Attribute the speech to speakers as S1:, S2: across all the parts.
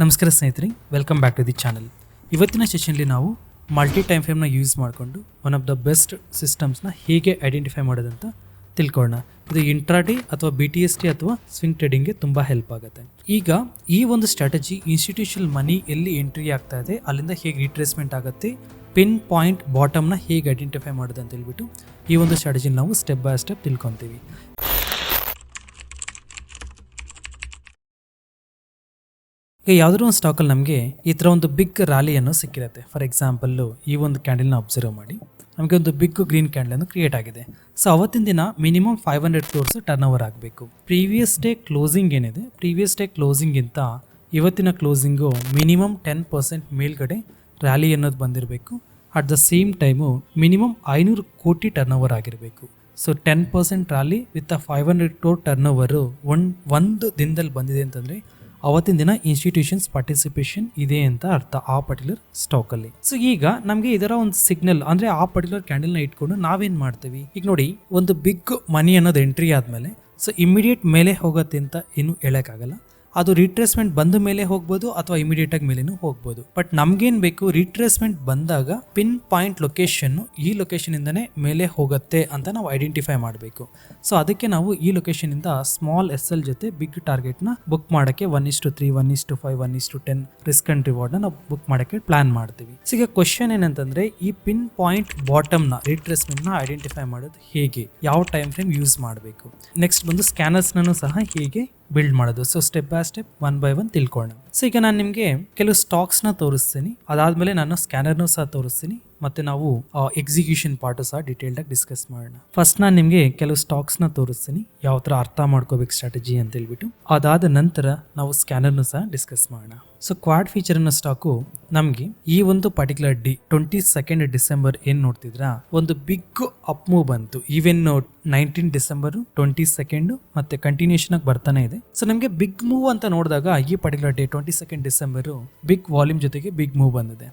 S1: ನಮಸ್ಕಾರ ಸ್ನೇಹಿತರೆ welcome back to the channel ಇವತ್ತಿನ ಸೆಷನ್ಲಿ ನಾವು ಮಲ್ಟಿ ಟೈಮ್ ಫ್ರೇಮ್ನ ಯೂಸ್ ಮಾಡಿಕೊಂಡು ಒನ್ ಆಫ್ ದ ಬೆಸ್ಟ್ ಸಿಸ್ಟಮ್ಸ್ನ ಹೇಗೆ ಐಡೆಂಟಿಫೈ ಮಾಡೋದಂತ ತಿಳ್ಕೊಳ್ಳೋಣ. ಇದು ಇಂಟ್ರಾಡಿ ಅಥವಾ ಬಿ ಟಿ ಎಸ್ ಟಿ ಅಥವಾ ಸ್ವಿಂಗ್ ಟ್ರೇಡಿಂಗ್ಗೆ ತುಂಬ ಹೆಲ್ಪ್ ಆಗುತ್ತೆ. ಈಗ ಈ ಒಂದು ಸ್ಟ್ರಾಟಜಿ ಇನ್ಸ್ಟಿಟ್ಯೂಷನಲ್ ಮನಿ ಎಲ್ಲಿ ಎಂಟ್ರಿ ಆಗ್ತಾ ಇದೆ, ಅಲ್ಲಿಂದ ಹೇಗೆ ರಿಟ್ರೇಸ್ಮೆಂಟ್ ಆಗುತ್ತೆ ಪಿನ್ ಪಾಯಿಂಟ್ ಬಾಟಮ್ನ ಹೇಗೆ ಐಡೆಂಟಿಫೈ ಮಾಡೋದು ಅಂತ ಹೇಳ್ಬಿಟ್ಟು ಈ ಒಂದು ಸ್ಟ್ರಾಟಜಿನ ನಾವು ಸ್ಟೆಪ್ ಬೈ ಸ್ಟೆಪ್ ತಿಳ್ಕೊತೀವಿ. ಈಗ ಯಾವುದಾದ್ರು ಒಂದು ಸ್ಟಾಕಲ್ಲಿ ನಮಗೆ ಈ ಥರ ಒಂದು ಬಿಗ್ ರ್ಯಾಲಿಯನ್ನು ಸಿಕ್ಕಿರುತ್ತೆ. ಫಾರ್ ಎಕ್ಸಾಂಪಲ್ಲು ಈ ಒಂದು ಕ್ಯಾಂಡಲ್ನ ಅಬ್ಸರ್ವ್ ಮಾಡಿ. ನಮಗೆ ಒಂದು ಬಿಗ್ ಗ್ರೀನ್ ಕ್ಯಾಂಡಲನ್ನು ಕ್ರಿಯೇಟ್ ಆಗಿದೆ. ಸೊ ಅವತ್ತಿನ ದಿನ minimum five hundred crores turnover ಆಗಬೇಕು. ಪ್ರೀವಿಯಸ್ ಡೇ ಕ್ಲೋಸಿಂಗ್ ಏನಿದೆ? ಪ್ರೀವಿಯಸ್ ಡೇ ಕ್ಲೋಸಿಂಗಿಂತ ಇವತ್ತಿನ ಕ್ಲೋಸಿಂಗು ಮಿನಿಮಮ್ ಟೆನ್ ಪರ್ಸೆಂಟ್ ಮೇಲ್ಗಡೆ ರ್ಯಾಲಿ ಅನ್ನೋದು ಬಂದಿರಬೇಕು. At the same time minimum ಐನೂರು ಕೋಟಿ ಟರ್ನ್ ಓವರ್ ಆಗಿರಬೇಕು. So ten percent rally with a five hundred crore turnover one ಒಂದು ದಿನದಲ್ಲಿ ಬಂದಿದೆ ಅಂತಂದರೆ ಅವತ್ತಿನ ದಿನ ಇನ್ಸ್ಟಿಟ್ಯೂಷನ್ಸ್ ಪಾರ್ಟಿಸಿಪೇಷನ್ ಇದೆ ಅಂತ ಅರ್ಥ ಆ ಪರ್ಟಿಕ್ಯುಲರ್ ಸ್ಟಾಕ್ ಅಲ್ಲಿ. ಸೊ ಈಗ ನಮಗೆ ಇದರ ಒಂದು ಸಿಗ್ನಲ್ ಅಂದ್ರೆ ಆ ಪರ್ಟಿಕ್ಯುಲರ್ ಕ್ಯಾಂಡಲ್ನ ಇಟ್ಕೊಂಡು ನಾವೇನ್ ಮಾಡ್ತೀವಿ? ಈಗ ನೋಡಿ, ಒಂದು ಬಿಗ್ ಮನಿ ಅನ್ನೋದು ಎಂಟ್ರಿ ಆದ್ಮೇಲೆ ಸೊ ಇಮಿಡಿಯೇಟ್ ಮೇಲೆ ಹೋಗುತ್ತೆ ಅಂತ ಏನು ಹೇಳೋಕ್ಕಾಗಲ್ಲ. ಅದು ರಿಟ್ರೇಸ್ಮೆಂಟ್ ಬಂದ ಮೇಲೆ ಹೋಗ್ಬೋದು ಅಥವಾ ಇಮಿಡಿಯೇಟ್ ಆಗಿ ಮೇಲೇನು ಹೋಗ್ಬೋದು. ಬಟ್ ನಮ್ಗೇನ್ ಬೇಕು? ರಿಟ್ರೇಸ್ಮೆಂಟ್ ಬಂದಾಗ ಪಿನ್ ಪಾಯಿಂಟ್ ಲೊಕೇಶನ್ ಈ ಲೊಕೇಶನ್ ಇಂದನೇ ಮೇಲೆ ಹೋಗುತ್ತೆ ಅಂತ ನಾವು ಐಡೆಂಟಿಫೈ ಮಾಡಬೇಕು. ಸೊ ಅದಕ್ಕೆ ನಾವು ಈ ಲೊಕೇಶನ್ ಇಂದ ಸ್ಮಾಲ್ ಎಸ್ ಎಲ್ ಜೊತೆ ಬಿಗ್ ಟಾರ್ಗೆಟ್ನ ಬುಕ್ ಮಾಡಕ್ಕೆ one is to three one is to five one is to ten risk and reward ನಾವು ಬುಕ್ ಮಾಡಕ್ಕೆ ಪ್ಲಾನ್ ಮಾಡ್ತೀವಿ. ಈಗ ಕ್ವಶನ್ ಏನಂತಂದ್ರೆ ಈ ಪಿನ್ ಪಾಯಿಂಟ್ ಬಾಟಮ್ನ ರಿಟ್ರೇಸ್ಮೆಂಟ್ನ ಐಡೆಂಟಿಫೈ ಮಾಡೋದು ಹೇಗೆ? ಯಾವ ಟೈಮ್ ಫ್ರೇಮ್ ಯೂಸ್ ಮಾಡಬೇಕು? ನೆಕ್ಸ್ಟ್ ಬಂದು ಸ್ಕ್ಯಾನರ್ಸ್ ಸಹ ಹೇಗೆ ಬಿಲ್ಡ್ ಮಾಡೋದು. So step by step one by one ತಿಳ್ಕೊಳ್ಳೋಣ. ಸೊ ಈಗ ನಾನು ನಿಮಗೆ ಕೆಲವು ಸ್ಟಾಕ್ಸ್ನ ತೋರಿಸ್ತೀನಿ. ಅದಾದಮೇಲೆ ನಾನು ಸ್ಕ್ಯಾನರ್ನೂ ಸಹ ತೋರಿಸ್ತೀನಿ. ಮತ್ತೆ ನಾವು ಎಕ್ಸಿಕ್ಯೂಷನ್ ಪಾರ್ಟು ಸಹ ಡೀಟೇಲ್ಡಾಗಿ ಡಿಸ್ಕಸ್ ಮಾಡೋಣ. ಫಸ್ಟ್ ನಾನು ನಿಮಗೆ ಕೆಲವು ಸ್ಟಾಕ್ಸ್ನ ತೋರಿಸ್ತೀನಿ. ಯಾವ ಥರ ಅರ್ಥ ಮಾಡ್ಕೋಬೇಕು ಸ್ಟ್ರಾಟಜಿ ಅಂತ ಹೇಳ್ಬಿಟ್ಟು. ಅದಾದ ನಂತರ ನಾವು ಸ್ಕ್ಯಾನರ್ನು ಸಹ ಡಿಸ್ಕಸ್ ಮಾಡೋಣ. ಸೊ ಕ್ವಾಡ್ ಫೀಚರ್ ಅನ್ನೋ ಸ್ಟಾಕು ನಮಗೆ ಈ ಒಂದು particular D twenty second December ಏನು ನೋಡ್ತಿದ್ರಾ? ಒಂದು ಬಿಗ್ ಅಪ್ ಮೂವ್ ಬಂತು. Even nineteen December twenty second ಮತ್ತೆ ಕಂಟಿನ್ಯೂಷನ್ ಆಗಿ ಬರ್ತಾನೆ ಇದೆ. ಸೊ ನಮಗೆ ಬಿಗ್ ಮೂವ್ ಅಂತ ನೋಡಿದಾಗ ಈ particular day twenty second December big volume ಜೊತೆಗೆ ಬಿಗ್ ಮೂವ್ ಬಂದಿದೆ.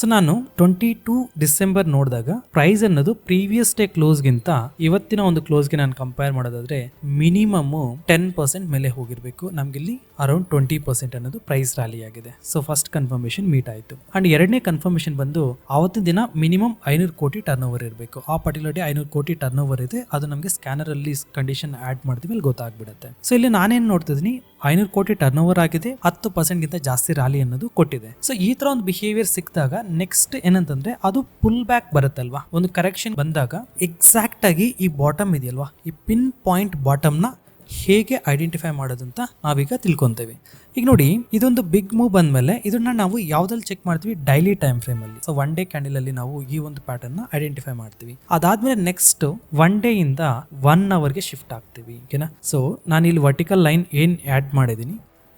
S1: ಸೊ ನಾನು ಟ್ವೆಂಟಿ ಟೂ ಡಿಸೆಂಬರ್ ನೋಡಿದಾಗ ಪ್ರೈಸ್ ಅನ್ನೋದು ಪ್ರೀವಿಯಸ್ ಡೇ ಕ್ಲೋಸ್ಗಿಂತ ಇವತ್ತಿನ ಒಂದು ಕ್ಲೋಸ್ಗೆ ನಾನು ಕಂಪೇರ್ ಮಾಡೋದಾದ್ರೆ ಮಿನಿಮಮ್ ಟೆನ್ ಪರ್ಸೆಂಟ್ ಮೇಲೆ ಹೋಗಿರಬೇಕು. ನಮಗಿಲ್ಲಿ ಅರೌಂಡ್ ಟ್ವೆಂಟಿ ಪರ್ಸೆಂಟ್ ಅನ್ನೋದು ಪ್ರೈಸ್ ರ್ಯಾಲಿ ಆಗಿದೆ. ಸೊ ಫಸ್ಟ್ ಕನ್ಫರ್ಮೇಶನ್ ಮೀಟ್ ಆಯಿತು. ಅಂಡ್ ಎರಡನೇ ಕನ್ಫರ್ಮೇಶನ್ ಬಂದು ಆವತ್ತಿನ ದಿನ ಮಿನಿಮಮ್ ಐನೂರು ಕೋಟಿ ಟರ್ನ್ ಓವರ್ ಇರಬೇಕು. ಆ ಪರ್ಟಿಕ್ಯುಲರ್ ಡೇ ಐನೂರು ಕೋಟಿ ಟರ್ನ್ ಓವರ್ ಇದೆ. ಅದು ನಮಗೆ ಸ್ಕ್ಯಾನರ್ ಅಲ್ಲಿ ಕಂಡೀಷನ್ ಆಡ್ ಮಾಡ್ತೀವಿ ಅಲ್ಲಿ ಗೊತ್ತಾಗ್ಬಿಡುತ್ತೆ. ಸೊ ಇಲ್ಲಿ ನಾನೇನು ನೋಡ್ತಿದ್ದೀನಿ ಐನೂರು ಕೋಟಿ ಟರ್ನ್ ಓವರ್ ಆಗಿದೆ. ಹತ್ತು ಪರ್ಸೆಂಟ್ ಗಿಂತ ಜಾಸ್ತಿ ರ್ಯಾಲಿ ಅನ್ನೋದು ಕೊಟ್ಟಿದೆ. ಸೊ ಈ ತರ ಒಂದು ಬಿಹೇವಿಯರ್ ಸಿಕ್ಕಿದಾಗ ನೆಕ್ಸ್ಟ್ ಏನಂತಂದ್ರೆ ಅದು ಪುಲ್ ಬ್ಯಾಕ್ ಬರುತ್ತಲ್ವಾ? ಒಂದು ಕರೆಕ್ಷನ್ ಬಂದಾಗ ಎಕ್ಸಾಕ್ಟ್ ಆಗಿ ಈ ಬಾಟಮ್ ಇದೆಯಲ್ವಾ? ಈ ಪಿನ್ ಪಾಯಿಂಟ್ ಬಾಟಮ್ನ ಹೇಗೆ ಐಡೆಂಟಿಫೈ ಮಾಡೋದು ಅಂತ ನಾವೀಗ ತಿಳ್ಕೊಂತೇವೆ. ಈಗ ನೋಡಿ, ಇದೊಂದು ಬಿಗ್ ಮೂವ್ ಬಂದ್ಮೇಲೆ ಇದನ್ನ ನಾವು ಯಾವ್ದಲ್ಲಿ ಚೆಕ್ ಮಾಡ್ತೀವಿ? ಡೈಲಿ ಟೈಮ್ ಫ್ರೇಮ್ ಅಲ್ಲಿ. ಸೊ ಒನ್ ಡೇ ಕ್ಯಾಂಡಲ್ ಅಲ್ಲಿ ನಾವು ಈ ಒಂದು ಪ್ಯಾಟರ್ನ್ ಐಡೆಂಟಿಫೈ ಮಾಡ್ತೀವಿ. ಅದಾದ್ಮೇಲೆ ನೆಕ್ಸ್ಟ್ ಒನ್ ಡೇ ಇಂದ ಒನ್ ಅವರ್ಗೆ ಶಿಫ್ಟ್ ಆಗ್ತೀವಿ. ಓಕೆನಾ ಸೊ ನಾನು ಇಲ್ಲಿ ವರ್ಟಿಕಲ್ ಲೈನ್ ಏನ್ ಆಡ್ ಮಾಡಿದೀನಿ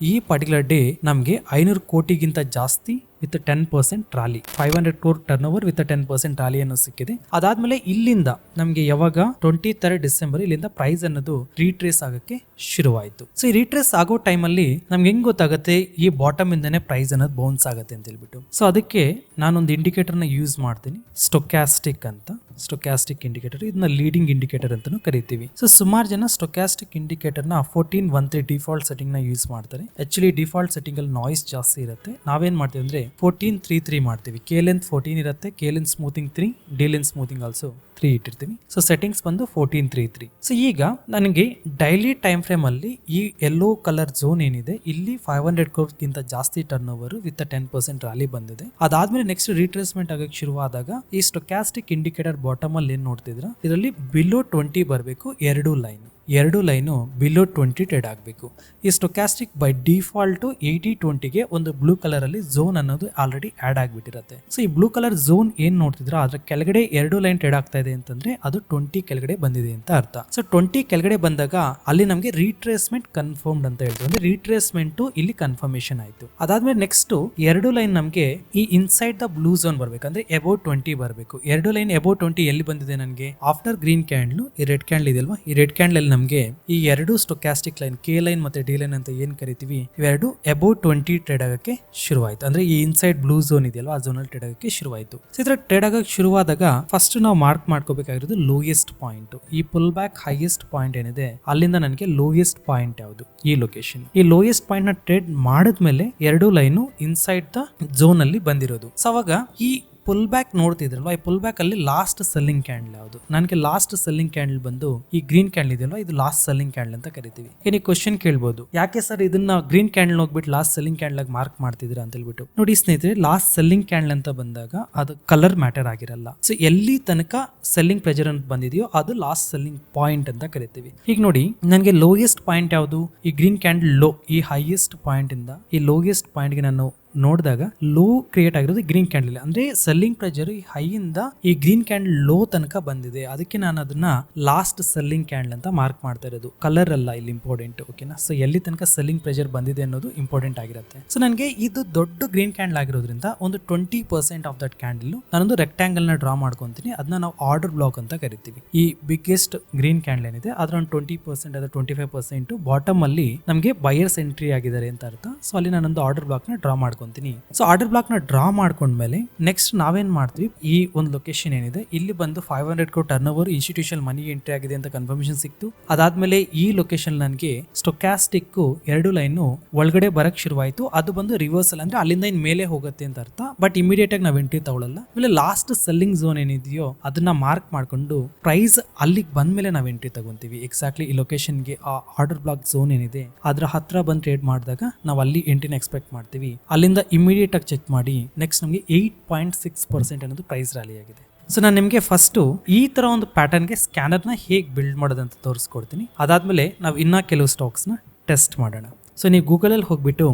S1: ಈ ಪರ್ಟಿಕ್ಯುಲರ್ ಡೇ ನಮಗೆ ಐನೂರು ಕೋಟಿಗಿಂತ ಜಾಸ್ತಿ with ten percent rally five hundred crore turnover with ten percent rally ಅನ್ನೋ ಸಿಕ್ಕಿದೆ. ಅದಾದ್ಮೇಲೆ ಇಲ್ಲಿಂದ ನಮಗೆ ಯಾವಾಗ ಟ್ವೆಂಟಿ ತರ್ಡ್ ಡಿಸೆಂಬರ್ ಇಲ್ಲಿಂದ ಪ್ರೈಸ್ ಅನ್ನೋದು ರೀಟ್ರೇಸ್ ಆಗಕ್ಕೆ ಶುರುವಾಯಿತು. ಸೊ ಈ ರೀಟ್ರೇಸ್ ಆಗೋ ಟೈಮಲ್ಲಿ ನಮ್ಗೆ ಹೆಂಗ್ ಗೊತ್ತಾಗುತ್ತೆ? ಈ ಬಾಟಮ್ ಇಂದನೇ ಪ್ರೈಸ್ ಅನ್ನೋದು ಬೌನ್ಸ್ ಆಗುತ್ತೆ ಅಂತ ಹೇಳ್ಬಿಟ್ಟು. ಸೊ ಅದಕ್ಕೆ ನಾನೊಂದು ಇಂಡಿಕೇಟರ್ನ ಯೂಸ್ ಮಾಡ್ತೀನಿ. ಸ್ಟೊಕ್ಯಾಸ್ಟಿಕ್ ಅಂತ. ಸ್ಟೊಕ್ಯಾಸ್ಟಿಕ್ ಇಂಡಿಕೇಟರ್ ಇದನ್ನ ಲೀಡಿಂಗ್ ಇಂಡಿಕೇಟರ್ ಅಂತಾನು ಕರಿತೀವಿ. ಸೊ ಸುಮಾರು ಜನ ಸ್ಟೊಕ್ಯಾಸ್ಟಿಕ್ನ ಫೋರ್ಟೀನ್ ಒನ್ ತ್ರೀ ಡಿಫಾಲ್ಟ್ ಸೆಟ್ಟಿಂಗ್ನ ಯೂಸ್ ಮಾಡ್ತಾರೆ. ಆಕ್ಚುಲಿ ಡಿಫಾಲ್ಟ್ ಸೆಟ್ಟಿಂಗ್ ಅಲ್ಲಿ ನಾಯ್ಸ್ ಜಾಸ್ತಿ ಇರುತ್ತೆ. ನಾವೇನ್ ಮಾಡ್ತೀವಿ ಅಂದ್ರೆ ಫೋರ್ಟೀನ್ ತ್ರೀ ತ್ರೀ ಮಾಡ್ತೀವಿ. ಕೆ ಲೆಂತ್ ಫೋರ್ಟೀನ್ ಇರುತ್ತೆ K length smoothing three D length smoothing also three ಇಟ್ಟಿರ್ತೀವಿ. ಸೊ ಸೆಟ್ಟಿಂಗ್ಸ್ ಬಂದು ಫೋರ್ಟೀನ್ ತ್ರೀ ತ್ರೀ ಸೊ ಈಗ ನನಗೆ ಡೈಲಿ ಟೈಮ್ ಫ್ರೇಮ್ ಅಲ್ಲಿ ಈ ಎಲ್ಲೋ ಕಲರ್ ಝೋನ್ ಏನಿದೆ, ಇಲ್ಲಿ ಫೈವ್ ಹಂಡ್ರೆಡ್ ಗಿಂತ ಜಾಸ್ತಿ turnover with ten percent rally ಬಂದಿದೆ. ಅದಾದ್ಮೇಲೆ ನೆಕ್ಸ್ಟ್ ರೀಟ್ರೇಸ್ಮೆಂಟ್ ಆಗಕ್ಕೆ ಶುರುವಾದಾಗ ಈ ಸ್ಟೊಕ್ಯಾಸ್ಟಿಕ್ ಇಂಡಿಕೇಟರ್ ಬಾಟಮ್ ಅಲ್ಲಿ ಏನ್ ನೋಡ್ತಿದ್ರ? ಇದರಲ್ಲಿ ಬಿಲೋ ಟ್ವೆಂಟಿ ಬರಬೇಕು ಎರಡು ಲೈನ್ ಎರಡು ಲೈನು ಬಿಲೋ ಟ್ವೆಂಟಿ ಟ್ರೇಡ್ ಆಗಬೇಕು. ಈ ಸ್ಟೊಕ್ಯಾಸ್ಟಿಕ್ ಬೈ ಡಿಫಾಲ್ಟು ಏಯ್ಟಿ ಟ್ವೆಂಟಿಗೆ ಒಂದು ಬ್ಲೂ ಕಲರಲ್ಲಿ ಝೋನ್ ಅನ್ನೋದು ಆಲ್ರೆಡಿ ಆ್ಯಡ್ ಆಗಿಬಿಟ್ಟಿರುತ್ತೆ. ಸೊ ಈ ಬ್ಲೂ ಕಲರ್ ಝೋನ್ ಏನು ನೋಡ್ತಿದ್ರ ಅದರ ಕೆಳಗಡೆ ಎರಡು ಲೈನ್ ಟ್ರೇಡ್ ಆಗ್ತಾ ಇದೆ ಅಂತಂದ್ರೆ ಅದು ಟ್ವೆಂಟಿ ಕೆಳಗಡೆ ಬಂದಿದೆ ಅಂತ ಅರ್ಥ. ಸೊ ಟ್ವೆಂಟಿ ಕೆಳಗಡೆ ಬಂದಾಗ ಅಲ್ಲಿ ನಮಗೆ ರೀಟ್ರೇಸ್ಮೆಂಟ್ ಕನ್ಫರ್ಮ್ಡ್ ಅಂತ ಹೇಳ್ತೀವಿ. ಅಂದ್ರೆ ರೀಟ್ರೇಸ್ಮೆಂಟ್ ಇಲ್ಲಿ ಕನ್ಫರ್ಮೇಶನ್ ಆಯಿತು. ಅದಾದ್ಮೇಲೆ ನೆಕ್ಸ್ಟ್ ಎರಡು ಲೈನ್ ನಮಗೆ ಈ ಇನ್ಸೈಡ್ ದ ಬ್ಲೂ ಝೋನ್ ಬರಬೇಕಂದ್ರೆ ಅಬೌಟ್ ಟ್ವೆಂಟಿ ಬರಬೇಕು. ಎರಡು ಲೈನ್ ಅಬೌಟ್ ಟ್ವೆಂಟಿ ಎಲ್ಲಿ ಬಂದಿದೆ ನನಗೆ? ಆಫ್ಟರ್ ಗ್ರೀನ್ ಕ್ಯಾಂಡ್ಲು ಈ ರೆಡ್ ಕ್ಯಾಂಡ್ಲ್ ಇದೆಯಲ್ವಾ? ಈ ರೆಡ್ ಕ್ಯಾಂಡಲ್ ನಮಗೆ ಈ ಎರಡು ಸ್ಟೊಕ್ಯಾಸ್ಟಿಕ್ ಲೈನ್ ಕೆ ಲೈನ್ ಮತ್ತೆ ಡಿ ಲೈನ್ ಅಂತ ಏನು ಕರಿತೀವಿ, ಇವೆರಡು ಅಬೋ ಟ್ವೆಂಟಿ ಟ್ರೇಡ್ ಆಗಕ್ಕೆ ಶುರುವಾಯಿತು. ಅಂದ್ರೆ ಈ ಇನ್ಸೈಡ್ ಬ್ಲೂ ಝೋನ್ ಇದೆಯಲ್ಲ ಆ ಝೋನ್ ಅಲ್ಲಿ ಟ್ರೇಡ್ ಆಗಕ್ಕೆ ಶುರುವಾಯಿತು. ಇದ್ರ ಟ್ರೇಡ್ ಆಗಕ್ಕೆ ಶುರುವಾದಾಗ ಫಸ್ಟ್ ನಾವು ಮಾರ್ಕ್ ಮಾಡ್ಕೋಬೇಕಾಗಿರೋದು ಲೋಯೆಸ್ಟ್ ಪಾಯಿಂಟ್ ಈ ಪುಲ್ ಬ್ಯಾಕ್ ಹೈಯೆಸ್ಟ್ ಪಾಯಿಂಟ್ ಏನಿದೆ, ಅಲ್ಲಿಂದ ನನಗೆ ಲೋಯೆಸ್ಟ್ ಪಾಯಿಂಟ್ ಯಾವುದು? ಈ ಲೊಕೇಶನ್ ಈ ಲೋಯೆಸ್ಟ್ ಪಾಯಿಂಟ್ನ ಟ್ರೇಡ್ ಮಾಡಿದ್ಮೇಲೆ ಎರಡು ಲೈನು ಇನ್ಸೈಡ್ ದ ಝೋನ್ ಅಲ್ಲಿ ಬಂದಿರೋದು. ಸೊ ಅವಾಗ ಈ ಪುಲ್ ಬ್ಯಾಕ್ ನೋಡ್ತಿದ್ರಲ್ವಾ? ಈ ಪುಲ್ ಬ್ಯಾಕ್ ಅಲ್ಲಿ ಲಾಸ್ಟ್ ಸೆಲ್ಲಿಂಗ್ ಕ್ಯಾಂಡಲ್ ಯಾವುದು? ನನಗೆ ಲಾಸ್ಟ್ ಸೆಲ್ಲಿಂಗ್ ಕ್ಯಾಂಡಲ್ ಬಂದು ಈ ಗ್ರೀನ್ ಕ್ಯಾಂಡಲ್ ಇದೆಯಲ್ವಾ? ಇದು ಲಾಸ್ಟ್ ಸೆಲ್ಲಿಂಗ್ ಕ್ಯಾಂಡಲ್ ಅಂತ ಕರಿತೀವಿ. ಏನಿ ಕ್ವಶನ್ ಕೇಳ್ಬೋದು. ಯಾಕೆ ಸರ್ ಇದನ್ನ ಗ್ರೀನ್ ಕ್ಯಾಂಡಲ್ ಹೋಗ್ಬಿಟ್ಟು ಲಾಸ್ಟ್ ಸೆಲ್ಲಿಂಗ್ ಕ್ಯಾಂಡಲ್ ಆಗಿ ಮಾರ್ಕ್ ಮಾಡ್ತಿದ್ರ ಅಂತ ಹೇಳ್ಬಿಟ್ಟು. ನೋಡಿ ಸ್ನೇಹಿತರೆ ಲಾಸ್ಟ್ ಸೆಲ್ಲಿಂಗ್ ಕ್ಯಾಂಡಲ್ ಅಂತ ಬಂದಾಗ ಅದು ಕಲರ್ ಮ್ಯಾಟರ್ ಆಗಿರಲ್ಲ. ಸೊ ಎಲ್ಲಿ ತನಕ ಸೆಲ್ಲಿಂಗ್ ಪ್ರೆಜರ್ ಅಂತ ಬಂದಿದೆಯೋ ಅದು ಲಾಸ್ಟ್ ಸೆಲ್ಲಿಂಗ್ ಪಾಯಿಂಟ್ ಅಂತ ಕರಿತೀವಿ. ಈಗ ನೋಡಿ, ನನಗೆ ಲೋಯೆಸ್ಟ್ ಪಾಯಿಂಟ್ ಯಾವುದು? ಈ ಗ್ರೀನ್ ಕ್ಯಾಂಡಲ್ ಲೋ ಈ ಹೈಯೆಸ್ಟ್ ಪಾಯಿಂಟ್ ಇಂದ ಈ ಲೋಯೆಸ್ಟ್ ಪಾಯಿಂಟ್ಗೆ ನಾನು ನೋಡಿದಾಗ ಲೋ ಕ್ರಿಯೇಟ್ ಆಗಿರೋದು ಗ್ರೀನ್ ಕ್ಯಾಂಡಲ್ ಅಂದ್ರೆ ಸೆಲ್ಲಿಂಗ್ ಪ್ರೆಜರ್ ಈ ಹೈ ಇಂದ ಈ ಗ್ರೀನ್ ಕ್ಯಾಂಡಲ್ ಲೋ ತನಕ ಬಂದಿದೆ. ಅದಕ್ಕೆ ನಾನು ಅದನ್ನ ಲಾಸ್ಟ್ ಸೆಲ್ಲಿಂಗ್ ಕ್ಯಾಂಡಲ್ ಅಂತ ಮಾರ್ಕ್ ಮಾಡ್ತಾ ಇರೋದು. ಕಲರ್ ಅಲ್ಲ ಇಲ್ಲಿ ಇಂಪಾರ್ಟೆಂಟ್ ಓಕೆನಾ ಸೊ ಎಲ್ಲಿ ತನಕ ಸೆಲ್ಲಿಂಗ್ ಪ್ರೆಜರ್ ಬಂದಿದೆ ಅನ್ನೋದು ಇಂಪಾರ್ಟೆಂಟ್ ಆಗಿರುತ್ತೆ. ಸೊ ನನಗೆ ಇದು ದೊಡ್ಡ ಗ್ರೀನ್ ಕ್ಯಾಂಡಲ್ ಆಗಿರೋದ್ರಿಂದ ಒಂದು twenty percent of that candle ನಾನೊಂದು ರೆಕ್ಟಾಂಗಲ್ನ ಡ್ರಾ ಮಾಡ್ಕೊಂತೀನಿ. ಅದನ್ನ ನಾವು ಆರ್ಡರ್ ಬ್ಲಾಕ್ ಅಂತ ಕರಿತೀವಿ. ಈ ಬಿಗ್ಗೆಸ್ಟ್ ಗ್ರೀನ್ ಕ್ಯಾಂಡಲ್ ಏನಿದೆ, ಅದ್ರ ಒಂದು ಟ್ವೆಂಟಿ ಪರ್ಸೆಂಟ್ ಅದ್ರ ಟ್ವೆಂಟಿ ಫೈವ್ ಪರ್ಸೆಂಟ್ ಬಾಟಮ್ ಅಲ್ಲಿ ನಮಗೆ ಬಯರ್ಸ್ ಎಂಟ್ರಿ ಆಗಿದ್ದಾರೆ ಅಂತ ಅರ್ಥ. ಸೊ ಅಲ್ಲಿ ನಾನೊಂದು ಆರ್ಡರ್ ಬ್ಲಾಕ್ನ ಡ್ರಾ ಮಾಡ್ಕೊಂತೀನಿ. ಸೊ ಆರ್ಡರ್ ಬ್ಲಾಕ್ನ ಡ್ರಾ ಮಾಡ್ಕೊಂಡ್ಮೇಲೆ ನೆಕ್ಸ್ಟ್ ನಾವೇನ್ ಮಾಡ್ತೀವಿ? ಈ ಒಂದು ಲೊಕೇಶನ್ ಏನಿದೆ? ಇಲ್ಲಿ ಬಂದು five hundred crore turnover institution money entry ಆಗಿದೆ ಅಂತ ಕನ್ಫರ್ಮೇಶನ್ ಸಿಕ್ತು. ಅದಾದ್ಮೇಲೆ ಈ ಲೊಕೇಶನ್ ನನಗೆ ಸ್ಟೊಕ್ಯಾಸ್ಟಿಕ್ ಎರಡು ಲೈನು ಒಳಗಡೆ ಬರಕ್ ಶುರುವಾಯಿತು. ಅದು ಬಂದು ರಿವರ್ಸಲ್ ಅಂದ್ರೆ ಅಲ್ಲಿಂದ ಇನ್ ಮೇಲೆ ಹೋಗುತ್ತೆ ಅಂತ ಅರ್ಥ. ಬಟ್ ಇಮಿಡಿಯೇಟ್ ಆಗಿ ನಾವು ಎಂಟ್ರಿ ತಗೊಳ್ಳಲ್ಲ ಆಮೇಲೆ ಲಾಸ್ಟ್ ಸೆಲ್ಲಿಂಗ್ ಝೋನ್ ಏನಿದೆಯೋ, ಅದನ್ನ ಮಾರ್ಕ್ ಮಾಡ್ಕೊಂಡು ಪ್ರೈಸ್ ಅಲ್ಲಿಗೆ ಬಂದ್ಮೇಲೆ ನಾವು ಎಂಟ್ರಿ ತಗೊಂತೀವಿ. ಎಕ್ಸಾಕ್ಟ್ಲಿ ಈ ಲೊಕೇಶನ್ಗೆ ಆ ಆರ್ಡರ್ ಬ್ಲಾಕ್ ಝೋನ್ ಏನಿದೆ, ಅದ್ರ ಹತ್ರ ಬಂದು ಟ್ರೇಡ್ ಮಾಡಿದಾಗ ನಾವು ಅಲ್ಲಿ ಎಂಟ್ರಿನ ಎಕ್ಸ್ಪೆಕ್ಟ್ ಮಾಡ್ತೀವಿ. ಅಲ್ಲಿಂದ ಇಮಿಡಿಯೇಟ್ ಆಗಿ ಚೆಕ್ ಮಾಡಿ ನೆಕ್ಸ್ಟ್ ನಮಗೆ ಏಯ್ಟ್ ಪಾಯಿಂಟ್ ಸಿಕ್ಸ್ ಪರ್ಸೆಂಟ್ ಅನ್ನೋದು ಪ್ರೈಸ್ ರ್ಯಾಲಿ ಆಗಿದೆ. ಸೊ ನಾನು ನಿಮಗೆ ಫಸ್ಟು ಈ ತರ ಒಂದು ಪ್ಯಾಟರ್ನ್ಗೆ ಸ್ಕ್ಯಾನರ್ನ ಹೇಗೆ ಬಿಲ್ಡ್ ಮಾಡೋದಂತ ತೋರಿಸ್ಕೊಡ್ತೀನಿ. ಅದಾದಮೇಲೆ ನಾವು ಇನ್ನ ಕೆಲವು ಸ್ಟಾಕ್ಸ್ನ ಟೆಸ್ಟ್ ಮಾಡೋಣ. ಸೊ ನೀವು ಗೂಗಲಲ್ಲಿ ಹೋಗ್ಬಿಟ್ಟು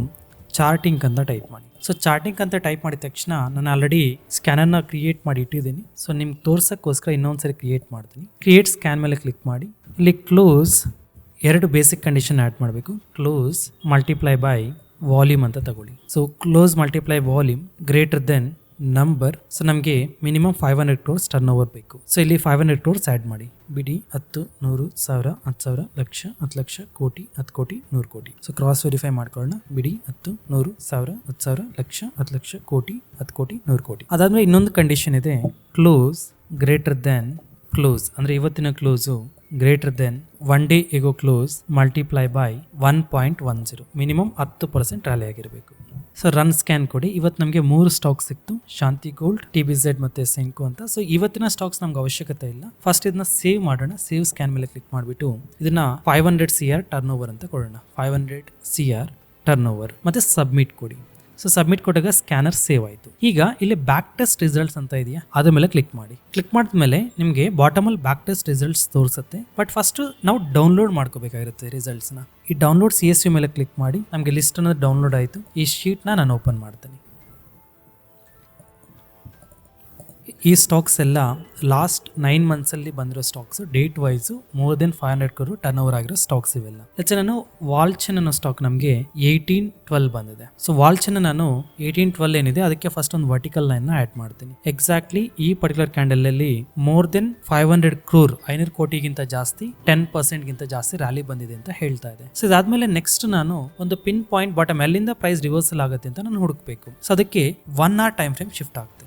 S1: ಚಾರ್ಟಿಂಗ್ ಅಂತ ಟೈಪ್ ಮಾಡಿ. ಸೊ ಚಾರ್ಟಿಂಗ್ ಅಂತ ಟೈಪ್ ಮಾಡಿದ ತಕ್ಷಣ ನಾನು ಆಲ್ರೆಡಿ ಸ್ಕ್ಯಾನರ್ನ ಕ್ರಿಯೇಟ್ ಮಾಡಿ ಇಟ್ಟಿದ್ದೀನಿ. ಸೊ ನಿಮ್ಗೆ ತೋರ್ಸೋಕ್ಕೋಸ್ಕರ ಇನ್ನೊಂದ್ಸರಿ ಕ್ರಿಯೇಟ್ ಮಾಡ್ತೀನಿ. ಕ್ರಿಯೇಟ್ ಸ್ಕ್ಯಾನ್ ಮೇಲೆ ಕ್ಲಿಕ್ ಮಾಡಿ. ಇಲ್ಲಿ ಕ್ಲೋಸ್ ಎರಡು ಬೇಸಿಕ್ ಕಂಡೀಷನ್ ಆ್ಯಡ್ ಮಾಡಬೇಕು. ಕ್ಲೋಸ್ ಮಲ್ಟಿಪ್ಲೈ ಬೈ ವಾಲ್ಯೂಮ್ ಅಂತ ತಗೊಳ್ಳಿ. So close multiply volume greater than number so ನಮಗೆ minimum five hundred crores turnover ಬೇಕು. ಸೊ ಇಲ್ಲಿ ಫೈವ್ ಹಂಡ್ರೆಡ್ ಕ್ರೋರ್ಸ್ ಆ್ಯಡ್ ಮಾಡಿ. ಬಿಡಿ, ಹತ್ತು, ನೂರು, ಸಾವಿರ, ಹತ್ತು ಸಾವಿರ, ಲಕ್ಷ, ಹತ್ತು ಲಕ್ಷ, ಕೋಟಿ, ಹತ್ತು ಕೋಟಿ, ನೂರು ಕೋಟಿ. ಸೊ ಕ್ರಾಸ್ ವೆರಿಫೈ ಮಾಡ್ಕೊಳ್ಳೋಣ. ಬಿಡಿ, ಹತ್ತು, ನೂರು, ಸಾವಿರ, ಹತ್ತು ಸಾವಿರ, ಲಕ್ಷ, ಹತ್ತು ಲಕ್ಷ, ಕೋಟಿ, ಹತ್ತು ಕೋಟಿ, ನೂರು ಕೋಟಿ. ಅದಾದ್ಮೇಲೆ ಇನ್ನೊಂದು ಕಂಡೀಷನ್ ಇದೆ. ಕ್ಲೋಸ್ ಗ್ರೇಟರ್ ದೆನ್ ಕ್ಲೋಸ್ ಅಂದರೆ ಇವತ್ತಿನ close greater than one day ago close multiply by one point one zero minimum ಹತ್ತು ಪರ್ಸೆಂಟ್ ರ್ಯಾಲಿ ಆಗಿರಬೇಕು. ಸೊ ರನ್ ಸ್ಕ್ಯಾನ್ ಕೊಡಿ. ಇವತ್ತು ನಮಗೆ ಮೂರು ಸ್ಟಾಕ್ ಸಿಕ್ತು. Shanti gold T B Z ಮತ್ತು ಸೆಂಕು ಅಂತ. ಸೊ ಇವತ್ತಿನ ಸ್ಟಾಕ್ಸ್ ನಮ್ಗೆ ಅವಶ್ಯಕತೆ ಇಲ್ಲ. ಫಸ್ಟ್ ಇದನ್ನ ಸೇವ್ ಮಾಡೋಣ. ಸೇವ್ ಸ್ಕ್ಯಾನ್ ಮೇಲೆ ಕ್ಲಿಕ್ ಮಾಡಿಬಿಟ್ಟು ಇದನ್ನ five hundred C R turnover ಅಂತ ಕೊಡೋಣ. Five hundred C R turnover ಮತ್ತು ಸಬ್ಮಿಟ್ ಕೊಡಿ. ಸೊ ಸಬ್ಮಿಟ್ ಕೊಟ್ಟಾಗ ಸ್ಕ್ಯಾನರ್ ಸೇವ್ ಆಯಿತು. ಈಗ ಇಲ್ಲಿ ಬ್ಯಾಕ್ ಟೆಸ್ಟ್ ರಿಸಲ್ಟ್ಸ್ ಅಂತ ಇದೆಯಾ? ಅದ್ರ ಮೇಲೆ ಕ್ಲಿಕ್ ಮಾಡಿ. ಕ್ಲಿಕ್ ಮಾಡಿದ್ಮೇಲೆ ನಿಮಗೆ ಬಾಟಮಲ್ಲಿ ಬ್ಯಾಕ್ ಟೆಸ್ಟ್ ರಿಸಲ್ಟ್ಸ್ ತೋರಿಸುತ್ತೆ. ಬಟ್ ಫಸ್ಟ್ ನಾವು ಡೌನ್ಲೋಡ್ ಮಾಡ್ಕೋಬೇಕಾಗಿರುತ್ತೆ ರಿಸಲ್ಟ್ಸ್ನ ಈ ಡೌನ್ಲೋಡ್ ಸಿ ಎಸ್ ಯು ಮೇಲೆ ಕ್ಲಿಕ್ ಮಾಡಿ, ನಮಗೆ ಲಿಸ್ಟ್ ಅನ್ನೋದು ಡೌನ್ಲೋಡ್ ಆಯಿತು. ಈ ಶೀಟ್ನ ನಾನು ಓಪನ್ ಮಾಡ್ತೀನಿ. ಈ ಸ್ಟಾಕ್ಸ್ ಎಲ್ಲ ಲಾಸ್ಟ್ ನೈನ್ ಮಂತ್ಸಲ್ಲಿ ಬಂದಿರೋ stocks date wise more than five hundred crore turnover ಆಗಿರೋ ಸ್ಟಾಕ್ಸ್ ಇವೆಲ್ಲ. ಹೆಚ್ಚು ನಾನು ವಾಲ್ಚನ್ ಅನ್ನೋ ಸ್ಟಾಕ್ ನಮಗೆ ಏಯ್ಟೀನ್ ಟ್ವೆಲ್ ಬಂದಿದೆ. ಸೊ ವಾಲ್ಚನ್ ನಾನು ಏಯ್ಟೀನ್ ಟ್ವೆಲ್ ಏನಿದೆ, ಅದಕ್ಕೆ ಫಸ್ಟ್ ಒಂದು ವರ್ಟಿಕಲ್ ಲೈನ್ ಆ್ಯಡ್ ಮಾಡ್ತೀನಿ. ಎಕ್ಸಾಕ್ಟ್ಲಿ ಈ ಪರ್ಟಿಕ್ಯುಲರ್ ಕ್ಯಾಂಡಲ್ ಅಲ್ಲಿ more than five hundred crore ಐನೂರು ಕೋಟಿಗಿಂತ ಜಾಸ್ತಿ ಟೆನ್ ಪರ್ಸೆಂಟ್ಗಿಂತ ಜಾಸ್ತಿ ರ್ಯಾಲಿ ಬಂದಿದೆ ಅಂತ ಹೇಳ್ತಾ ಇದೆ. ಸೊ ಇದಾದ್ಮೇಲೆ ನೆಕ್ಸ್ಟ್ ನಾನು ಒಂದು ಪಿನ್ ಪಾಯಿಂಟ್ ಬಾಟಮ್ ಎಲ್ಲಿಂದ ಪ್ರೈಸ್ ರಿವರ್ಸಲ್ ಆಗುತ್ತೆ ಅಂತ ನಾನು ಹುಡುಕ್ಬೇಕು. ಸೊ ಅದಕ್ಕೆ one hour time frame shift ಆಗ್ತೀನಿ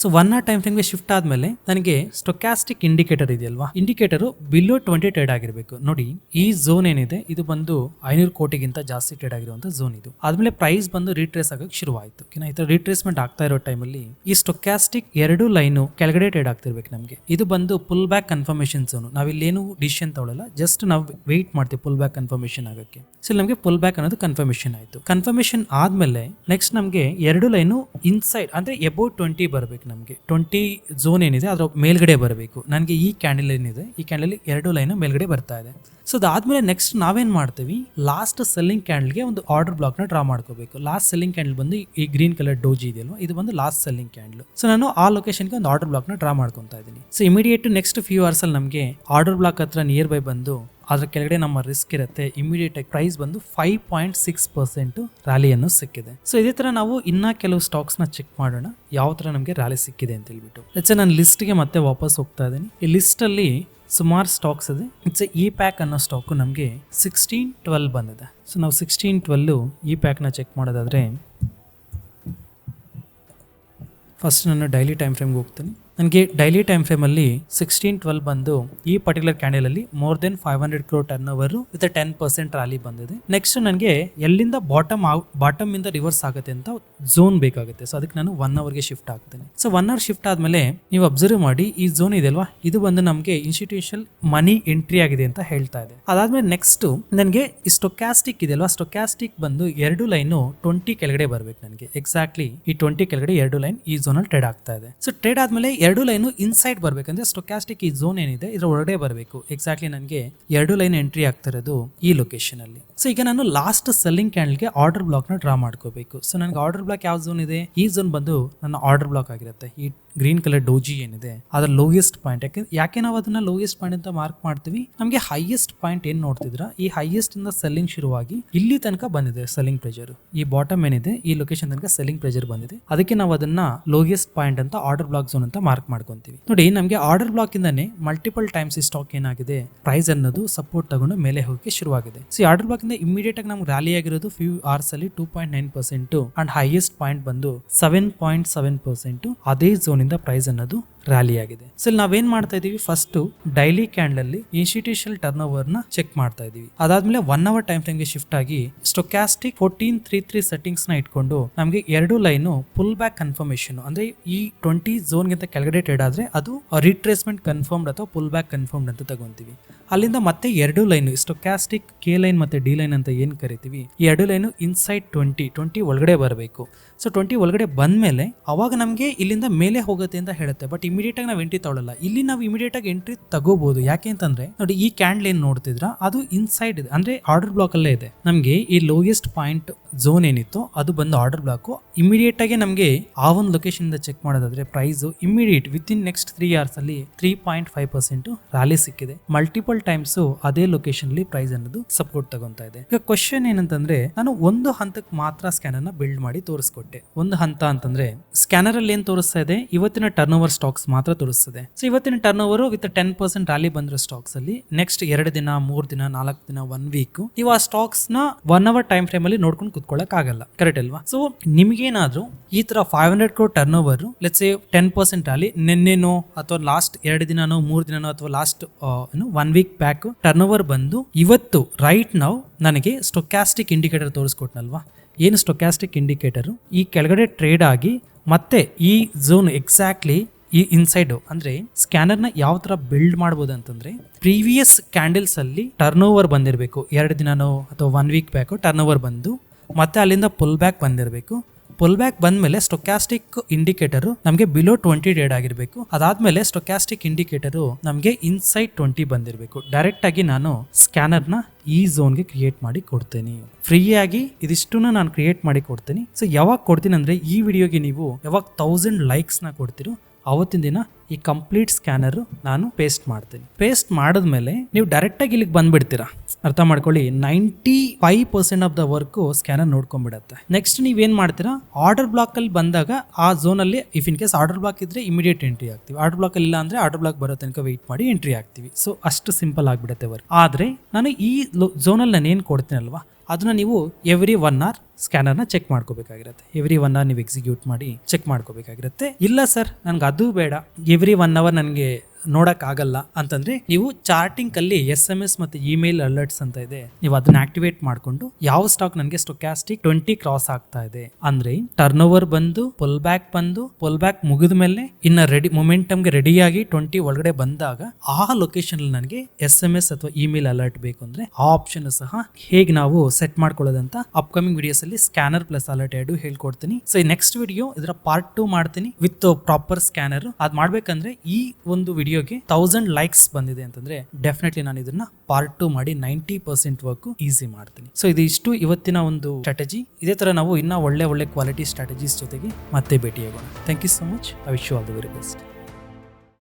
S1: ಸೊ ಒನ್ ಆರ್ ಟೈಮ್ ಫ್ರೇಮ್ಗೆ ಶಿಫ್ಟ್ ಆದಮೇಲೆ ನನಗೆ ಸ್ಟೊಕ್ಯಾಸ್ಟಿಕ್ ಇಂಡಿಕೇಟರ್ ಇದೆಯಲ್ವಾ? ಇಂಡಿಕೇಟರ್ ಬಿಲೋ ಟ್ವೆಂಟಿ ಟ್ರೇಡ್ ಆಗಿರಬೇಕು. ನೋಡಿ, ಈ ಝೋನ್ ಏನಿದೆ, ಇದು ಬಂದು ಐನೂರು ಕೋಟಿಗಿಂತ ಜಾಸ್ತಿ ಟ್ರೇಡ್ ಆಗಿರುವಂತ ಝೋನ್ ಇದು. ಆದ್ಮೇಲೆ ಪ್ರೈಸ್ ಬಂದು ರೀಟ್ರೇಸ್ ಆಗಕ್ಕೆ ಶುರುವಾಯಿತು. ಈ ತರ ರೀಟ್ರೇಸ್ಮೆಂಟ್ ಆಗ್ತಾ ಇರೋ ಟೈಮಲ್ಲಿ ಈ ಸ್ಟೊಕ್ಯಾಸ್ಟಿಕ್ ಎರಡು ಲೈನು ಕೆಳಗಡೆ ಟ್ರೇಡ್ ಆಗ್ತಿರ್ಬೇಕು ನಮಗೆ. ಇದು ಬಂದು ಪುಲ್ ಬ್ಯಾಕ್ ಕನ್ಫರ್ಮೇಷನ್ ಝೋನ್ ನಾವಿಲ್ಲೇನು ಡಿಸಿಷನ್ ತಗೊಳ್ಳಲ್ಲ ಜಸ್ಟ್ ನಾವು ವೆಯ್ಟ್ ಮಾಡ್ತೀವಿ ಪುಲ್ ಬ್ಯಾಕ್ ಕನ್ಫರ್ಮೇಷನ್ ಆಗಕ್ಕೆ ಸೊ ನಮಗೆ ಪುಲ್ ಬ್ಯಾಕ್ ಅನ್ನೋದು ಕನ್ಫರ್ಮೇಷನ್ ಆಯಿತು. ಕನ್ಫರ್ಮೇಷನ್ ಆದಮೇಲೆ ನೆಕ್ಸ್ಟ್ ನಮಗೆ ಎರಡು ಲೈನು ಇನ್ಸೈಡ್ ಅಂದರೆ ಎಬೋ ಟ್ವೆಂಟಿ ಬರಬೇಕು. ನಮಗೆ ಟ್ವೆಂಟಿ ಝೋನ್ ಏನಿದೆ, ಅದರ ಮೇಲ್ಗಡೆ ಬರಬೇಕು. ನನಗೆ ಈ ಕ್ಯಾಂಡಲ್ ಏನಿದೆ ಈ ಕ್ಯಾಂಡಲ್ ಎರಡು ಲೈನು ಮೇಲ್ಗಡೆ ಬರ್ತಾ ಇದೆ. ಸೊ ಅದಾದ್ಮೇಲೆ ನೆಕ್ಸ್ಟ್ ನಾವೇನ್ ಮಾಡ್ತೀವಿ? ಲಾಸ್ಟ್ ಸೆಲ್ಲಿಂಗ್ ಕ್ಯಾಂಡಲ್ಗೆ ಒಂದು ಆರ್ಡರ್ ಬ್ಲಾಕ್ನ ಡ್ರಾ ಮಾಡ್ಕೋಬೇಕು. ಲಾಸ್ಟ್ ಸೆಲ್ಲಿಂಗ್ ಕ್ಯಾಂಡಲ್ ಬಂದು ಈ ಗ್ರೀನ್ ಕಲರ್ ಡೋಜಿ ಇದೆಯಲ್ವಾ? ಇದು ಬಂದು ಲಾಸ್ಟ್ ಸೆಲ್ಲಿಂಗ್ ಕ್ಯಾಂಡಲ್ ಸೊ ನಾನು ಆ ಲೊಕೇಶನ್ಗೆ ಒಂದು ಆರ್ಡರ್ ಬ್ಲಾಕ್ನ ಡ್ರಾ ಮಾಡ್ಕೊತಾ ಇದ್ದೀನಿ. ಸೊ ಇಮಿಡಿಯೇಟ್ ನೆಕ್ಸ್ಟ್ ಫ್ಯೂ ಅವರ್ಸಲ್ಲಿ ನಮಗೆ ಆರ್ಡರ್ ಬ್ಲಾಕ್ ಹತ್ರ ನಿಯರ್ ಬೈ ಬಂದು ಅದ್ರ ಕೆಳಗಡೆ ನಮ್ಮ ರಿಸ್ಕ್ ಇರುತ್ತೆ. ಇಮಿಡಿಯೇಟ್ ಆಗಿ ಪ್ರೈಸ್ ಬಂದು ಫೈವ್ ಪಾಯಿಂಟ್ ಸಿಕ್ಸ್ ಪರ್ಸೆಂಟ್ ರ್ಯಾಲಿಯನ್ನು ಸಿಕ್ಕಿದೆ. ಸೊ ಇದೇ ತರ ನಾವು ಇನ್ನ ಕೆಲವು ಸ್ಟಾಕ್ಸ್ನ ಚೆಕ್ ಮಾಡೋಣ. ಯಾವ ತರ ನಮಗೆ ರ್ಯಾಲಿ ಸಿಕ್ಕಿದೆ ಅಂತ ಹೇಳ್ಬಿಟ್ಟು. ಹೆಚ್ಚು ನಾನು ಲಿಸ್ಟ್ಗೆ ಮತ್ತೆ ವಾಪಸ್ ಹೋಗ್ತಾ ಇದ್ದೀನಿ. ಈ ಲಿಸ್ಟ್ ಅಲ್ಲಿ ಸುಮಾರು ಸ್ಟಾಕ್ಸ್ ಇದೆ. ಇಟ್ಸ್ ಇ ಪ್ಯಾಕ್ ಅನ್ನೋ ಸ್ಟಾಕು ನಮಗೆ ಸಿಕ್ಸ್ಟೀನ್ ಟ್ವೆಲ್ ಬಂದಿದೆ. ಸೊ ನಾವು ಸಿಕ್ಸ್ಟೀನ್ ಟ್ವೆಲ್ಲು ಈ ಪ್ಯಾಕ್ನ ಚೆಕ್ ಮಾಡೋದಾದ್ರೆ ಫಸ್ಟ್ ನಾನು ಡೈಲಿ ಟೈಮ್ ಫ್ರೇಮ್ಗೆ ಹೋಗ್ತೀನಿ. ನನಗೆ ಡೈಲಿ ಟೈಮ್ ಫ್ರೇಮಲ್ಲಿ ಸಿಕ್ಸ್ಟೀನ್ ಟ್ವೆಲ್ ಬಂದು ಈ particular ಕ್ಯಾಂಡಲಲ್ಲಿ more than five hundred crore turnover with ten percent rally ಬಂದಿದೆ. ನೆಕ್ಸ್ಟ್ ನನಗೆ ಎಲ್ಲಿಂದ ಬಾಟಮ್ ಬಾಟಮ್ ಇಂದ ರಿವರ್ಸ್ ಆಗುತ್ತೆ ಅಂತ ಝೋನ್ ಬೇಕಾಗುತ್ತೆ. ಸೊ ಅದಕ್ಕೆ ನಾನು ಒನ್ ಅವರ್ಗೆ ಶಿಫ್ಟ್ ಆಗ್ತೇನೆ ಸೊ ಒನ್ ಅವರ್ ಶಿಫ್ಟ್ ಆದ್ಮೇಲೆ ನೀವು ಅಬ್ಸರ್ವ್ ಮಾಡಿ, ಈ ಝೋನ್ ಇದೆ ಅಲ್ವಾ? ಇದು ಬಂದು ನಮಗೆ ಇನ್ಸ್ಟಿಟ್ಯೂಷನ್ ಮನಿ ಎಂಟ್ರಿ ಆಗಿದೆ ಅಂತ ಹೇಳ್ತಾ ಇದೆ. ಅದಾದ್ಮೇಲೆ ನೆಕ್ಸ್ಟ್ ನನಗೆ ಸ್ಟೊಕ್ಯಾಸ್ಟಿಕ್ ಇದೆ ಅಲ್ವಾ? ಸ್ಟೊಕ್ಯಾಸ್ಟಿಕ್ ಬಂದು ಎರಡು ಲೈನು ಟ್ವೆಂಟಿ ಕೆಳಗಡೆ ಬರ್ಬೇಕು ನನಗೆ. ಎಕ್ಸಾಕ್ಟ್ಲಿ ಈ ಟ್ವೆಂಟಿ ಕೆಳಗಡೆ ಎರಡು ಲೈನ್ ಈ ಝೋನ್ ಅಲ್ಲಿ ಟ್ರೇಡ್ ಆಗ್ತಾ ಇದೆ. ಸೊ ಟ್ರೇಡ್ ಆದ್ಮೇಲೆ ಎರಡು ಲೈನು ಇನ್ಸೈಡ್ ಬರ್ಬೇಕಂದ್ರೆ ಸ್ಟೊಕ್ಯಾಸ್ಟಿಕ್ ಈ ಝೋನ್ ಏನಿದೆ, ಇದರ ಒಳಗಡೆ ಬರಬೇಕು. ಎಕ್ಸಾಕ್ಟ್ಲಿ ನನಗೆ ಎರಡು ಲೈನ್ ಎಂಟ್ರಿ ಆಗ್ತಿರೋದು ಈ ಲೊಕೇಶನ್ ಅಲ್ಲಿ. ಸೊ ಈಗ ನಾನು ಲಾಸ್ಟ್ ಸೆಲ್ಲಿಂಗ್ ಕ್ಯಾಂಡಲ್ಗೆ ಆರ್ಡರ್ ಬ್ಲಾಕ್ನ ಡ್ರಾ ಮಾಡ್ಕೋಬೇಕು. ಸೊ ನನಗೆ ಆರ್ಡರ್ ಬ್ಲಾಕ್ ಯಾವ ಝೋನ್ ಇದೆ? ಈ ಝೋನ್ ಬಂದು ನನ್ನ ಆರ್ಡರ್ ಬ್ಲಾಕ್ ಆಗಿರುತ್ತೆ. ಈ ಗ್ರೀನ್ ಕಲರ್ ಡೋಜಿ ಏನಿದೆ, ಅದರ ಲೋಯೆಸ್ಟ್ ಪಾಯಿಂಟ್ ಯಾಕೆ ಯಾಕೆ ನಾವು ಅದನ್ನ ಲೋಯೆಸ್ಟ್ ಪಾಯಿಂಟ್ ಅಂತ ಮಾರ್ಕ್ ಮಾಡ್ತೀವಿ? ನಮಗೆ ಹೈಯೆಸ್ಟ್ ಪಾಯಿಂಟ್ ಏನ್ ನೋಡ್ತಿದ್ರ? ಈ ಹೈಯೆಸ್ಟ್ ಇಂದ ಸೆಲ್ಲಿಂಗ್ ಶುರುವಾಗಿ ಇಲ್ಲಿ ತನಕ ಬಂದಿದೆ ಸೆಲ್ಲಿಂಗ್ ಪ್ರೆಜರ್ ಈ ಬಾಟಮ್ ಏನಿದೆ, ಈ ಲೊಕೇಶನ್ ತನಕ ಸೆಲ್ಲಿಂಗ್ ಪ್ರೆಜರ್ ಬಂದಿದೆ. ಅದಕ್ಕೆ ನಾವು ಅದನ್ನ ಲೋಯೆಸ್ಟ್ ಪಾಯಿಂಟ್ ಅಂತ ಆರ್ಡರ್ ಬ್ಲಾಕ್ ಝೋನ್ ಅಂತ ಮಾರ್ಕ್ ಮಾಡ್ಕೊಂತೀವಿ. ನೋಡಿ, ನಮಗೆ ಆರ್ಡರ್ ಬ್ಲಾಕ್ ಇಂದನೇ ಮಲ್ಟಿಪಲ್ ಟೈಮ್ಸ್ ಈ ಸ್ಟಾಕ್ ಏನಾಗಿದೆ ಪ್ರೈಸ್ ಅನ್ನೋದು ಸಪೋರ್ಟ್ ತಗೊಂಡು ಮೇಲೆ ಹೋಗಕ್ಕೆ ಶುರುವಾಗಿದೆ. ಸೊ ಆರ್ಡರ್ ಬ್ಲಾಕ್ ಇಂದ ಇಮಿಡಿಯೇಟ್ ಆಗಿ ನಮ್ಗೆ ರ್ಯಾಲಿ ಆಗಿರೋದು ಫ್ಯೂ ಅವರ್ಸ್ ಅಲ್ಲಿ two point nine percent and highest point ಬಂದು ಸೆವೆನ್ ಪಾಯಿಂಟ್ ಸೆವೆನ್ ಪರ್ಸೆಂಟ್ ಅದೇ ಝೋನ್ ಇಂದ ಪ್ರೈಸ್ ಅನ್ನೋದು ರ್ಯಾಲಿ ಆಗಿದೆ ಸೊ ಇಲ್ಲಿ ನಾವೇನ್ ಮಾಡ್ತಾ ಇದೀವಿ? ಫಸ್ಟ್ ಡೈಲಿ ಕ್ಯಾಂಡಲ್ ಅಲ್ಲಿ ಇನ್ಸ್ಟಿಟ್ಯೂಷನಲ್ ಟರ್ನ್ ಓವರ್ನ ಚೆಕ್ ಮಾಡ್ತಾ ಇದೀವಿ. ಅದಾದ್ಮೇಲೆ ಒನ್ ಅವರ್ ಟೈಮ್ ಫ್ರೇಮ್ಗೆ ಶಿಫ್ಟ್ ಆಗಿ ಸ್ಟೊಕ್ಯಾಸ್ಟಿಕ್ ಫೋರ್ಟೀನ್ ತ್ರೀ ತ್ರೀ ಸೆಟ್ಟಿಂಗ್ಸ್ನ ಇಟ್ಕೊಂಡು ನಮಗೆ ಎರಡು ಲೈನು ಪುಲ್ ಬ್ಯಾಕ್ ಕನ್ಫರ್ಮೇಶನ್ ಅಂದ್ರೆ ಈ ಟ್ವೆಂಟಿ ಝೋನ್ ಗಿಂತ ಕೆಳಗಡೆ ಟ್ರೇಡ್ ಆದ್ರೆ ಅದು ರಿಟ್ರೇಸ್ಮೆಂಟ್ ಕನ್ಫರ್ಮ್ಡ್ ಅಥವಾ ಪುಲ್ ಬ್ಯಾಕ್ ಕನ್ಫರ್ಮ್ಡ್ ಅಂತ ತಗೊಂತೀವಿ. ಅಲ್ಲಿಂದ ಮತ್ತೆ ಎರಡು ಲೈನ್ ಸ್ಟೊಕ್ಯಾಸ್ಟಿಕ್ ಕೆ ಲೈನ್ ಮತ್ತೆ ಡಿ ಲೈನ್ ಅಂತ ಏನ್ ಕರಿತೀವಿ? ಈ ಎರಡು ಲೈನು ಇನ್ಸೈಡ್ ಟ್ವೆಂಟಿ ಟ್ವೆಂಟಿ ಒಳಗಡೆ ಬರಬೇಕು. ಸೊ ಟ್ವೆಂಟಿ ಒಳಗಡೆ ಬಂದ ಮೇಲೆ ಅವಾಗ ನಮಗೆ ಇಲ್ಲಿಂದ ಮೇಲೆ ಹೋಗುತ್ತೆ ಅಂತ ಹೇಳುತ್ತೆ. ಬಟ್ ಇಮಿಡಿಯೇಟ್ ಆಗಿ ನಾವು ಎಂಟ್ರಿ ತಗೊಳ್ಳಲ್ಲ ಇಲ್ಲಿ ನಾವು ಇಮಿಡಿಯೇಟ್ ಆಗಿ ಎಂಟ್ರಿ ತಗೋಬಹುದು ಯಾಕೆ ಅಂತಂದ್ರೆ, ನೋಡಿ ಈ ಕ್ಯಾಂಡಲ್ ಏನ್ ನೋಡ್ತಿದ್ರ? ಅದು ಇನ್ಸೈಡ್ ಇದೆ. ಅಂದ್ರೆ ಆರ್ಡರ್ ಬ್ಲಾಕ್ ಅಲ್ಲೇ ಇದೆ. ನಮಗೆ ಈ ಲೋಯೆಸ್ಟ್ ಪಾಯಿಂಟ್ ಝೋನ್ ಏನಿತ್ತು, ಅದು ಬಂದು ಆರ್ಡರ್ ಬ್ಲಾಕ್ ಇಮಿಡಿಯೇಟ್ ಆಗಿ ನಮಗೆ ಆ ಒಂದು ಲೊಕೇಶನ್ ಇಂದ ಚೆಕ್ ಮಾಡೋದಾದ್ರೆ price immediate within next three hours ಅಲ್ಲಿ three point five percent rally ಸಿಕ್ಕಿದೆ. ಮಲ್ಟಿಪಲ್ ಟೈಮ್ಸ್ ಅದೇ ಲೊಕೇಶನ್ ಅಲ್ಲಿ ಪ್ರೈಸ್ ಅನ್ನೋದು ಸಪೋರ್ಟ್ ತಗೊಂತ ಇದೆ. ಈಗ ಕ್ವಶನ್ ಏನಂತಂದ್ರೆ, ನಾನು ಒಂದು ಹಂತಕ್ಕೆ ಮಾತ್ರ ಸ್ಕ್ಯಾನ್ ಅನ್ನ ಬಿಲ್ಡ್ ಮಾಡಿ ತೋರಿಸ್ಕೊಟ್ಟೆ ಒಂದು ಹಂತ ಅಂತಂದ್ರೆ ಸ್ಕ್ಯಾನರ್ ಅಲ್ಲಿ ಏನ್ ತೋರಿಸ್ತಾ ಇದೆ? ಇವತ್ತಿನ ಟರ್ನ್ ಓವರ್ ಸ್ಟಾಕ್ಸ್ ಮಾತ್ರ ತೋರಿಸ್ತದೆ. ಸೊ ಇವತ್ತಿನ turn over with ten percent rally ಬಂದಿರೋ ಸ್ಟಾಕ್ಸ್ ಅಲ್ಲಿ ನೆಕ್ಸ್ಟ್ ಎರಡು ದಿನ, ಮೂರ್ ದಿನ, ನಾಲ್ಕು ದಿನ ಒನ್ ವೀಕ್ ನೀವು ಆ ಸ್ಟಾಕ್ಸ್ನ ಒನ್ ಅವರ್ ಟೈಮ್ ಫ್ರೇಮ್ ಅಲ್ಲಿ ನೋಡ್ಕೊಂಡು ಕುತ್ಕೊಳ್ಳಕ್ ಆಗಲ್ಲ ಕರೆಕ್ಟ್ ಅಲ್ವಾ? ಸೊ ನಿಮ್ಗೇನಾದ್ರೂ ಈ ತರ five hundred crore turn over let's ten percent rally ನಿನ್ನೆನೋ ಅಥವಾ ಲಾಸ್ಟ್ ಎರಡು ದಿನನೋ, ಮೂರು ದಿನನೋ ಅಥವಾ ಲಾಸ್ಟ್ ಏನು one week back turn over ಬಂದು ಇವತ್ತು ರೈಟ್ ನಾವು ನನಗೆ ಸ್ಟೊಕ್ಯಾಸ್ಟಿಕ್ ಇಂಡಿಕೇಟರ್ ತೋರಿಸ್ಕೊಟ್ನಲ್ವಾ? ಏನು ಸ್ಟೊಕ್ಯಾಸ್ಟಿಕ್ ಇಂಡಿಕೇಟರು ಈ ಕೆಳಗಡೆ ಟ್ರೇಡ್ ಆಗಿ ಮತ್ತೆ ಈ ಝೋನ್ ಎಕ್ಸಾಕ್ಟ್ಲಿ ಈ ಇನ್ಸೈಡು ಅಂದ್ರೆ ಸ್ಕ್ಯಾನರ್ನ ಯಾವ ಥರ ಬಿಲ್ಡ್ ಮಾಡ್ಬೋದು ಅಂತಂದ್ರೆ ಪ್ರೀವಿಯಸ್ ಕ್ಯಾಂಡಲ್ಸ್ ಅಲ್ಲಿ ಟರ್ನ್ ಓವರ್ ಬಂದಿರಬೇಕು. ಎರಡು ದಿನನೋ ಅಥವಾ one week back turn over ಬಂದು ಮತ್ತೆ ಅಲ್ಲಿಂದ ಪುಲ್ ಬ್ಯಾಕ್ ಬಂದಿರಬೇಕು. ಪುಲ್ ಬ್ಯಾಕ್ ಬಂದ್ಮೇಲೆ ಸ್ಟೊಕ್ಯಾಸ್ಟಿಕ್ ಇಂಡಿಕೇಟರ್ ನಮಗೆ ಬಿಲೋ ಟ್ವೆಂಟಿ ಡೇಡ್ ಆಗಿರಬೇಕು. ಅದಾದ್ಮೇಲೆ ಸ್ಟೊಕ್ಯಾಸ್ಟಿಕ್ ಇಂಡಿಕೇಟರ್ ನಮಗೆ ಇನ್ಸೈಡ್ ಟ್ವೆಂಟಿ ಬಂದಿರಬೇಕು. ಡೈರೆಕ್ಟ್ ಆಗಿ ನಾನು ಸ್ಕ್ಯಾನರ್ನ ಈ ಝೋನ್ಗೆ ಕ್ರಿಯೇಟ್ ಮಾಡಿ ಕೊಡ್ತೇನೆ. ಫ್ರೀ ಆಗಿ ಇದಿಷ್ಟನ್ನು ನಾನು ಕ್ರಿಯೇಟ್ ಮಾಡಿ ಕೊಡ್ತೀನಿ. ಸೊ ಯಾವಾಗ ಕೊಡ್ತೀನಿ ಅಂದ್ರೆ ಈ ವಿಡಿಯೋಗೆ ನೀವು ಯಾವಾಗ ತೌಸಂಡ್ ಲೈಕ್ಸ್ನ ಕೊಡ್ತೀರೋ ಅವತ್ತಿನ ದಿನ ಈ ಕಂಪ್ಲೀಟ್ ಸ್ಕ್ಯಾನರ್ ನಾನು ಪೇಸ್ಟ್ ಮಾಡ್ತೀನಿ. ಪೇಸ್ಟ್ ಮಾಡಿದ್ಮೇಲೆ ನೀವು ಡೈರೆಕ್ಟ್ ಆಗಿ ಇಲ್ಲಿಗೆ ಬಂದ್ಬಿಡ್ತೀರಾ. ಅರ್ಥ ಮಾಡ್ಕೊಳ್ಳಿ ninety five percent of the work scanner ನೋಡ್ಕೊಂಡ್ಬಿಡತ್ತೆ next ನೀವೇನು ಮಾಡ್ತೀರಾ ಆರ್ಡರ್ ಬ್ಲಾಕ್ ಅಲ್ಲಿ ಬಂದಾಗ ಆ ಝೋನ್ ಅಲ್ಲಿ if in case order block ಇದ್ರೆ ಇಮಿಡಿಯೇಟ್ ಎಂಟ್ರಿ ಆಗ್ತೀವಿ. ಆರ್ಡರ್ ಬ್ಲಾಕ್ ಇಲ್ಲ ಅಂದ್ರೆ ಆರ್ಡರ್ ಬ್ಲಾಕ್ ಬರೋ ತನಕ ವೆಯ್ಟ್ ಮಾಡಿ ಎಂಟ್ರಿ ಆಗ್ತೀವಿ. ಸೊ ಅಷ್ಟು ಸಿಂಪಲ್ ಆಗಿಬಿಡುತ್ತೆ ವರ್ಕ್ ಆದ್ರೆ, ನಾನು ಈ ಝೋನಲ್ಲಿ ನಾನು ಏನು ಕೊಡ್ತೀನಲ್ವಾ ಅದನ್ನ ನೀವು ಎವ್ರಿ ಒನ್ ಅವರ್ ಸ್ಕ್ಯಾನರ್ನ ಚೆಕ್ ಮಾಡ್ಕೋಬೇಕಾಗಿರುತ್ತೆ. ಎವ್ರಿ ಒನ್ ಅವರ್ ನೀವು ಎಕ್ಸಿಕ್ಯೂಟ್ ಮಾಡಿ ಚೆಕ್ ಮಾಡ್ಕೋಬೇಕಾಗಿರುತ್ತೆ. ಇಲ್ಲ ಸರ್ ನನಗೆ ಅದು ಬೇಡ. ಎವ್ರಿ ಒನ್ ಅವರ್ ನನಗೆ ನೋಡಕ್ ಆಗಲ್ಲ ಅಂತಂದ್ರೆ ನೀವು ಚಾರ್ಟಿಂಗ್ ಅಲ್ಲಿ ಎಸ್ ಎಂ ಎಸ್ ಮತ್ತೆ ಇಮೇಲ್ ಅಲರ್ಟ್ಸ್ ಅಂತ ಇದೆ. ನೀವು ಅದನ್ನ ಆಕ್ಟಿವೇಟ್ ಮಾಡ್ಕೊಂಡು ಯಾವ ಸ್ಟಾಕ್ ನನಗೆ ಸ್ಟೊಕ್ಯಾಸ್ಟಿಕ್ ಟ್ವೆಂಟಿ ಕ್ರಾಸ್ ಆಗ್ತಾ ಇದೆ. ಅಂದ್ರೆ ಟರ್ನ್ ಓವರ್ ಬಂದು ಪುಲ್ ಬ್ಯಾಕ್ ಬಂದು ಪುಲ್ ಬ್ಯಾಕ್ ಮುಗಿದ ಮೇಲೆ ಇನ್ನ ರೆಡಿ ಮೊಮೆಂಟಮ್ಗೆ ರೆಡಿಯಾಗಿ ಟ್ವೆಂಟಿ ಒಳಗಡೆ ಬಂದಾಗ ಆ ಲೊಕೇಶನ್ ಅಲ್ಲಿ ನನಗೆ ಎಸ್ ಎಂ ಎಸ್ ಅಥವಾ ಇಮೇಲ್ ಅಲರ್ಟ್ ಬೇಕು ಅಂದ್ರೆ ಆ ಆಪ್ಷನ್ ಸಹ ಹೇಗೆ ನಾವು ಸೆಟ್ ಮಾಡ್ಕೊಳ್ಳೋದಂತ ಅಪ್ಕಮಿಂಗ್ ವಿಡಿಯೋಸ್ ಅಲ್ಲಿ ಸ್ಕ್ಯಾನರ್ ಪ್ಲಸ್ ಅಲರ್ಟ್ ಎರಡು ಹೇಳ್ಕೊಡ್ತೀನಿ. ಸೊ ನೆಕ್ಸ್ಟ್ ವಿಡಿಯೋ ಇದರ ಪಾರ್ಟ್ ಟು ಮಾಡ್ತೀನಿ. ವಿತ್ ಪ್ರಾಪರ್ ಸ್ಕ್ಯಾನರ್ ಅದ್ ಮಾಡ್ಬೇಕಂದ್ರೆ ಈ ಒಂದು ವಿಡಿಯೋಗೆ ತೌಸಂಡ್ ಲೈಕ್ಸ್ ಬಂದಿದೆ ಅಂತಂದ್ರೆ ಡೆಫಿನೆಟ್ಲಿ ನಾನು ಇದನ್ನ ಪಾರ್ಟ್ ಟು ಮಾಡಿ ನೈಂಟಿ ಪರ್ಸೆಂಟ್ ವರ್ಕ್ ಈಸಿ ಮಾಡ್ತೀನಿ. ಸೊ ಇದು ಇಷ್ಟು ಇವತ್ತಿನ ಒಂದು ಸ್ಟ್ರಾಟಜಿ ಇದೇ ತರ ನಾವು ಇನ್ನ ಒಳ್ಳೆ ಒಳ್ಳೆ ಕ್ವಾಲಿಟಿ ಸ್ಟ್ರಾಟಜೀಸ್ ಜೊತೆಗೆ ಮತ್ತೆ ಭೇಟಿಯಾಗೋಣ. Thank you so much I wish you all the very best